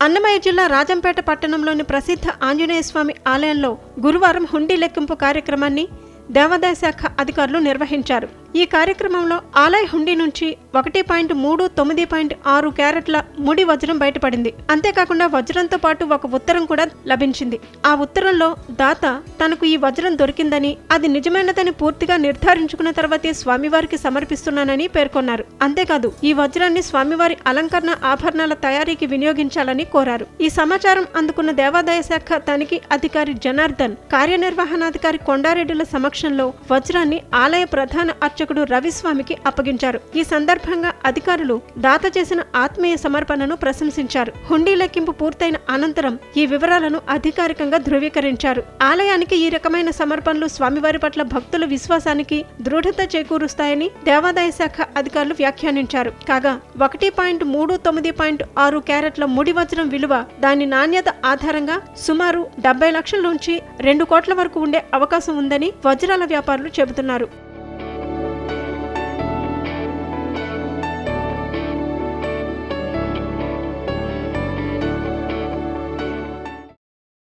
అన్నమయ్య జిల్లా రాజంపేట పట్టణంలోని ప్రసిద్ధ ఆంజనేయ స్వామి ఆలయంలో గురువారం హుండీ లెక్కింపు కార్యక్రమాన్ని దేవాదాయ శాఖ అధికారులు నిర్వహించారు. ఈ కార్యక్రమంలో ఆలయ హుండీ నుంచి ఒకటి పాయింట్ మూడు తొమ్మిది పాయింట్ ఆరు క్యారెట్ల ముడి వజ్రం బయటపడింది. అంతేకాకుండా వజ్రంతో పాటు ఒక ఉత్తరం కూడా లభించింది. ఆ ఉత్తరంలో దాత తనకు ఈ వజ్రం దొరికిందని అది నిజమైనదని పూర్తిగా నిర్ధారించుకున్న తర్వాతే స్వామివారికి సమర్పిస్తున్నానని పేర్కొన్నారు. అంతేకాదు ఈ వజ్రాన్ని స్వామివారి అలంకరణ ఆభరణాల తయారీకి వినియోగించాలని కోరారు. ఈ సమాచారం అందుకున్న దేవాదాయ శాఖ తనిఖీ అధికారి జనార్దన్ కార్యనిర్వహణాధికారి కొండారెడ్డిల సమక్షంలో వజ్రాన్ని ఆలయ ప్రధాన దర్శకుడు రవిస్వామికి అప్పగించారు. ఈ సందర్భంగా అధికారులు దాత చేసిన ఆత్మీయ సమర్పణను ప్రశంసించారు. హుండీ లెక్కింపు పూర్తయిన అనంతరం ఈ వివరాలను అధికారికంగా ధృవీకరించారు. ఆలయానికి ఈ రకమైన సమర్పణలు స్వామివారి పట్ల భక్తుల విశ్వాసానికి దృఢత చేకూరుస్తాయని దేవాదాయ శాఖ అధికారులు వ్యాఖ్యానించారు. కాగా ఒకటి పాయింట్ మూడు తొమ్మిది పాయింట్ ఆరు క్యారెట్ల ముడి వజ్రం విలువ దాని నాణ్యత ఆధారంగా సుమారు డెబ్బై లక్షల నుంచి రెండు కోట్ల వరకు ఉండే అవకాశం ఉందని వజ్రాల వ్యాపారులు చెబుతున్నారు.